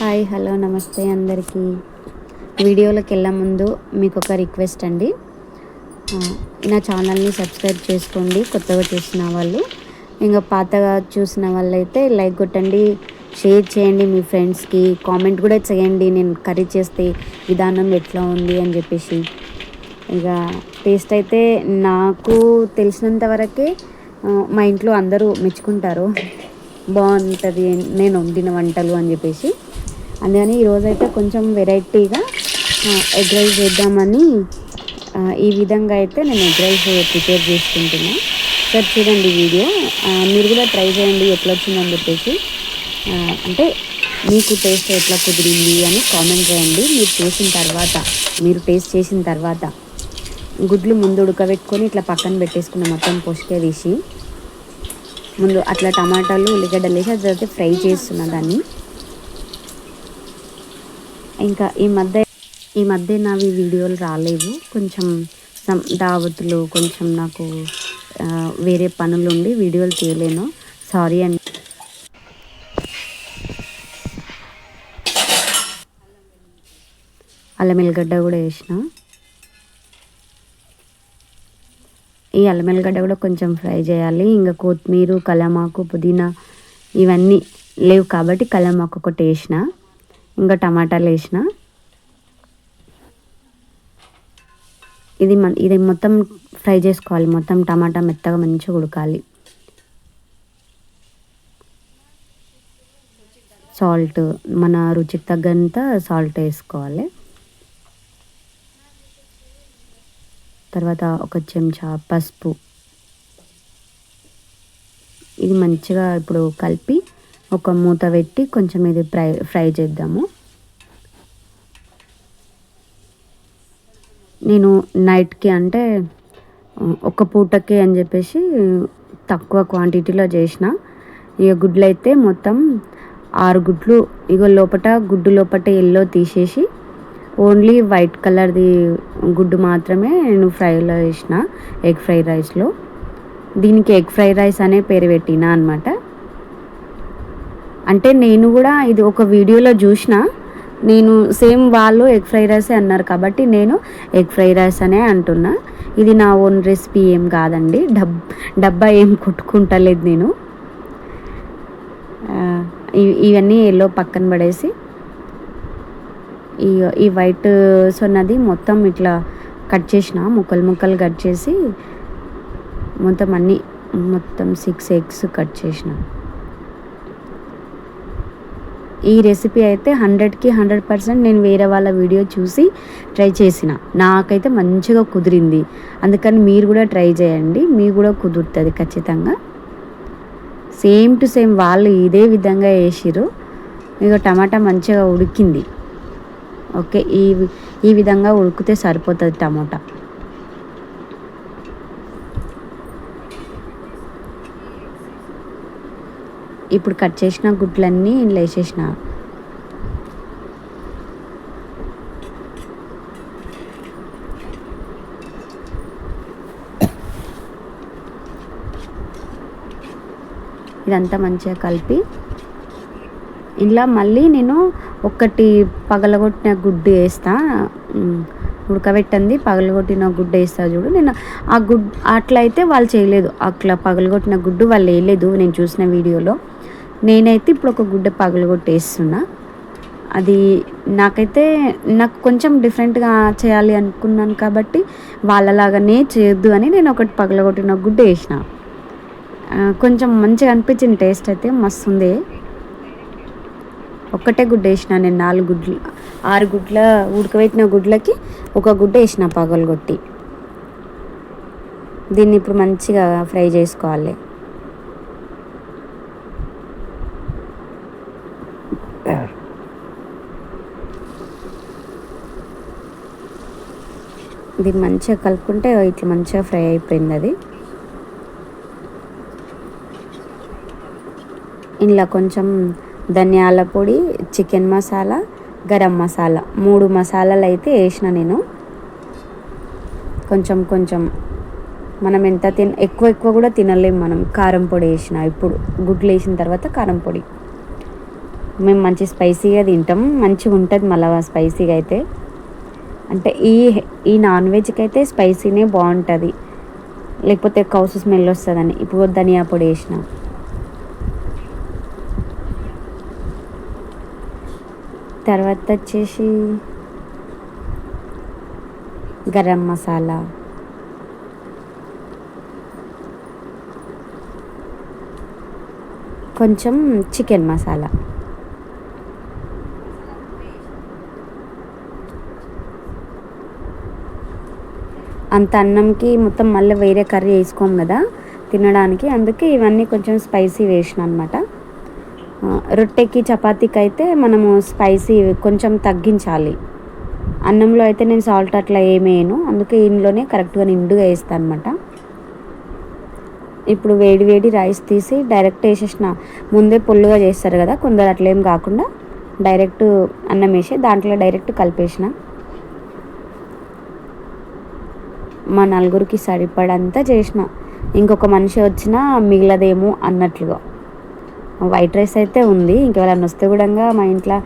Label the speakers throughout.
Speaker 1: Hi hello నమస్తే అందరికీ. వీడియోలోకి వెళ్ళే ముందు మీకు ఒక రిక్వెస్ట్ అండి. నా ఛానల్ని సబ్స్క్రైబ్ చేసుకోండి కొత్తగా చూసిన వాళ్ళు. ఇంకా పాతగా చూసిన వాళ్ళైతే లైక్ కొట్టండి షేర్ చేయండి మీ ఫ్రెండ్స్కి. కామెంట్ కూడా చేయండి నేను కర్రీ చేస్తే విధానం ఎట్లా ఉంది అని చెప్పేసి. ఇక టేస్ట్ అయితే నాకు తెలిసినంత వరకే మా ఇంట్లో అందరూ మెచ్చుకుంటారు. బాగుంటుంది నేను వండిన వంటలు అని చెప్పేసి. అందుకని ఈరోజైతే కొంచెం వెరైటీగా ఎగ్ రైస్ చేద్దామని ఈ విధంగా అయితే నేను ఎగ్ రైస్ ప్రిపేర్ చేసుకుంటున్నా. సార్ చూడండి వీడియో. మీరు కూడా ట్రై చేయండి ఎట్లా వచ్చిందని చెప్పేసి. అంటే మీకు టేస్ట్ ఎట్లా కుదిరింది అని కామెంట్ చేయండి. మీరు చేసిన తర్వాత మీరు టేస్ట్ చేసిన తర్వాత గుడ్లు ముందు ఉడకబెట్టుకొని ఇట్లా పక్కన పెట్టేసుకున్న మొత్తం పొష్కే తీసి ముందు అట్లా టమాటాలు ఉల్లిగడ్డలు వేసి అది ఫ్రై చేస్తున్నా దాన్ని. ఇంకా ఈ మధ్య ఈ మధ్య నావి వీడియోలు రాలేవు కొంచెం దావతులు కొంచెం నాకు వేరే పనులు ఉండి వీడియోలు తీయలేను. సారీ అండి. అల్లం ఎల్లిగడ్డ కూడా వేసిన. ఈ అల్లం ఎల్లిగడ్డ కూడా కొంచెం ఫ్రై చేయాలి. ఇంకా కొత్తిమీర కలమాకు పుదీనా ఇవన్నీ లేవు కాబట్టి కలమాకు ఒకటి వేసిన. ఇంకా టమాటాలు వేసిన. ఇది ఇది మొత్తం ఫ్రై చేసుకోవాలి. మొత్తం టమాటా మెత్తగా మంచిగా ఉడకాలి. సాల్ట్ మన రుచికి తగ్గంత సాల్ట్ వేసుకోవాలి. తర్వాత ఒక చెంచా పసుపు. ఇది మంచిగా ఇప్పుడు కలిపి ఒక మూత పెట్టి కొంచెం ఇది ఫ్రై ఫ్రై చేద్దాము. నేను నైట్కి అంటే ఒక పూటకి అని చెప్పేసి తక్కువ క్వాంటిటీలో చేసిన. ఇక గుడ్లు అయితే మొత్తం ఆరు గుడ్లు ఇక లోపల గుడ్డు లోపల ఎల్లో తీసేసి ఓన్లీ వైట్ కలర్ది గుడ్డు మాత్రమే నేను ఫ్రైలో వేసిన ఎగ్ ఫ్రై రైస్లో. దీనికి ఎగ్ ఫ్రై రైస్ అనే పేరు పెట్టిన అనమాట అంటే నేను కూడా ఇది ఒక వీడియోలో చూసిన నేను సేమ్ వాళ్ళు ఎగ్ ఫ్రై రైసే అన్నారు కాబట్టి నేను ఎగ్ ఫ్రై రైస్ అనే అంటున్నా. ఇది నా ఓన్ రెసిపీ ఏం కాదండి. డబ్ డబ్బా ఏం కొట్టుకుంటలేదు నేను. ఇవన్నీ ఎల్లో పక్కన పడేసి ఈ ఈ వైట్ సొన్నది మొత్తం ఇట్లా కట్ చేసిన ముక్కలు ముక్కలు కట్ చేసి మొత్తం అన్నీ మొత్తం సిక్స్ ఎగ్స్ కట్ చేసినాను ఈ రెసిపీ అయితే హండ్రెడ్కి హండ్రెడ్ పర్సెంట్ నేను వేరే వాళ్ళ వీడియో చూసి ట్రై చేసిన. నాకైతే మంచిగా కుదిరింది. అందుకని మీరు కూడా ట్రై చేయండి. మీకు కూడా కుదురుతుంది ఖచ్చితంగా. సేమ్ టు సేమ్ వాళ్ళు ఇదే విధంగా వేసిరు ఇక టమాటా మంచిగా ఉడికింది. ఓకే ఈ ఈ విధంగా ఉడికితే సరిపోతుంది టమాటా. ఇప్పుడు కట్ చేసిన గుడ్లన్నీ వేసేసిన. ఇదంతా మంచిగా కలిపి ఇలా మళ్ళీ నేను ఒకటి పగలగొట్టిన గుడ్డు వేస్తా. ఉడకబెట్టింది పగలగొట్టిన గుడ్డు వేస్తా చూడు. నేను ఆ గుడ్ అట్లా అయితే వాళ్ళు చేయలేదు. అట్లా పగలగొట్టిన గుడ్డు వాళ్ళు వేయలేదు నేను చూసిన వీడియోలో. నేనైతే ఇప్పుడు ఒక గుడ్డ పగలగొట్టేస్తున్నా అది నాకైతే నాకు కొంచెం డిఫరెంట్గా చేయాలి అనుకున్నాను కాబట్టి వాళ్ళలాగానే చేయొద్దు అని నేను ఒకటి పగలగొట్టిన గుడ్డ వేసిన. కొంచెం మంచిగా అనిపించింది టేస్ట్ అయితే మస్తు ఉంది ఒక్కటే గుడ్డ వేసిన నేను నాలుగు గుడ్లు ఆరు గుడ్ల ఉడకబెట్టిన గుడ్లకి ఒక గుడ్డ వేసిన పగలగొట్టి దీన్ని ఇప్పుడు మంచిగా ఫ్రై చేసుకోవాలి. ఇది మంచిగా కలుపుకుంటే ఇట్లా మంచిగా ఫ్రై అయిపోయింది అది. ఇందులో కొంచెం ధనియాల పొడి చికెన్ మసాలా గరం మసాలా. మూడు మసాలాలు అయితే వేసిన నేను. కొంచెం కొంచెం మనం ఎంత తిన ఎక్కువ ఎక్కువ కూడా తినలేము మనం. కారం పొడి వేసిన ఇప్పుడు. గుడ్లు వేసిన తర్వాత కారం పొడి. మేము మంచి స్పైసీగా తింటాం. మంచిగా ఉంటుంది మళ్ళీ స్పైసీగా అయితే. అంటే ఈ ఈ నాన్ వెజ్కి అయితే స్పైసీనే బాగుంటుంది. లేకపోతే కౌసు స్మెల్ వస్తుందని. ఇప్పుడు ధనియా పొడి వేసిన. తర్వాత వచ్చేసి గరం మసాలా. కొంచెం చికెన్ మసాలా. అంత అన్నంకి మొత్తం మళ్ళీ వేరే కర్రీ వేసుకోము కదా తినడానికి. అందుకే ఇవన్నీ కొంచెం స్పైసీ వేసిన అనమాట రొట్టెకి చపాతీకి అయితే మనము స్పైసీ కొంచెం తగ్గించాలి. అన్నంలో అయితే నేను సాల్ట్ అట్లా ఏమేయను అందుకే ఇంట్లోనే కరెక్ట్గా నిండుగా వేస్తాను అనమాట ఇప్పుడు వేడి వేడి రైస్ తీసి డైరెక్ట్ వేసేసిన ముందే పొల్లుగా చేస్తారు కదా కొందరు అట్లేం కాకుండా డైరెక్ట్ అన్నం వేసి దాంట్లో డైరెక్ట్ కలిపేసిన. మా నలుగురికి సరిపడంతా చేసిన. ఇంకొక మనిషి వచ్చినా మిగిలదేమో అన్నట్లుగా. వైట్ రైస్ అయితే ఉంది. ఇంకెవరైనా వస్తే కూడా మా ఇంట్లో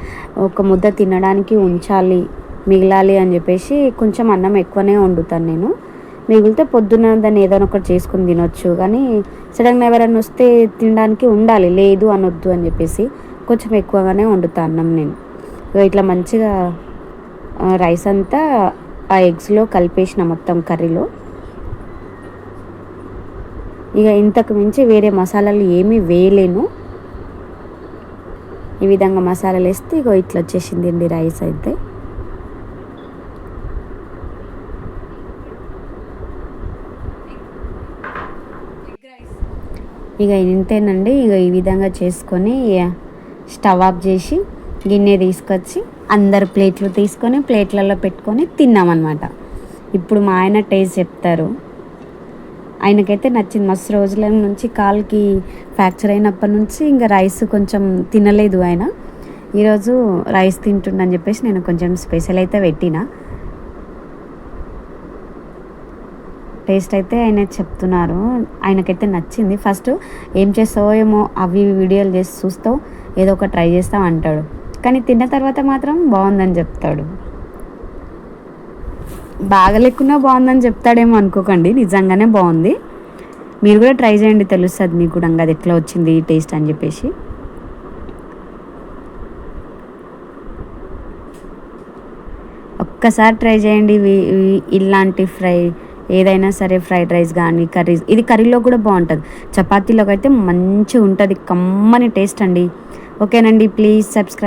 Speaker 1: ఒక ముద్ద తినడానికి ఉంచాలి మిగిలాలి అని చెప్పేసి కొంచెం అన్నం ఎక్కువనే వండుతాను నేను. మిగిలితే పొద్దున్న దాన్ని ఏదైనా ఒకటి చేసుకుని తినొచ్చు. కానీ సడన్గా ఎవరైనా వస్తే తినడానికి ఉండాలి లేదు అనొద్దు అని చెప్పేసి కొంచెం ఎక్కువగానే వండుతాను అన్నం నేను. ఇట్లా మంచిగా రైస్ అంతా ఆ ఎగ్స్లో కలిపేసిన మొత్తం కర్రీలో. ఇక ఇంతకు మించి వేరే మసాలాలు ఏమీ వేయలేను. ఈ విధంగా మసాలాలు వేస్తే ఇగో ఇట్లా వచ్చేసింది అండి రైస్ అయితే. ఇక ఇంతేనండి. ఇక ఈ విధంగా చేసుకొని స్టవ్ ఆఫ్ చేసి గిన్నె తీసుకొచ్చి అందరు ప్లేట్లు తీసుకొని ప్లేట్లలో పెట్టుకొని తిన్నామన్నమాట. ఇప్పుడు మా ఆయన టేస్ట్ చెప్తారు. ఆయనకైతే నచ్చింది. మస్తు రోజుల నుంచి కాల్కి ఫ్రాక్చర్ అయినప్పటి నుంచి ఇంకా రైస్ కొంచెం తినలేదు ఆయన. ఈరోజు రైస్ తింటుండని చెప్పేసి నేను కొంచెం స్పెషల్ అయితే పెట్టిన. టేస్ట్ అయితే ఆయన చెప్తున్నారు. ఆయనకైతే నచ్చింది. ఫస్ట్ ఏం చేస్తావో ఏమో అవి వీడియోలు చేసి చూస్తావు. ఏదో ఒక ట్రై చేస్తావు అంటాడు. కానీ తిన్న తర్వాత మాత్రం బాగుందని చెప్తాడు. బాగలేకున్నా బాగుందని చెప్తాడేమో అనుకోకండి నిజంగానే బాగుంది. మీరు కూడా ట్రై చేయండి తెలుస్తుంది మీకు కూడా అది ఎట్లా వచ్చింది టేస్ట్ అని చెప్పేసి. ఒక్కసారి ట్రై చేయండి ఇలాంటి ఫ్రై ఏదైనా సరే ఫ్రైడ్ రైస్ కానీ కర్రీస్ ఇది కర్రీలో కూడా బాగుంటుంది. చపాతీలోకి అయితే మంచిగా ఉంటుంది కమ్మని టేస్ట్ అండి. ఓకేనండి ప్లీజ్ సబ్స్క్రైబ్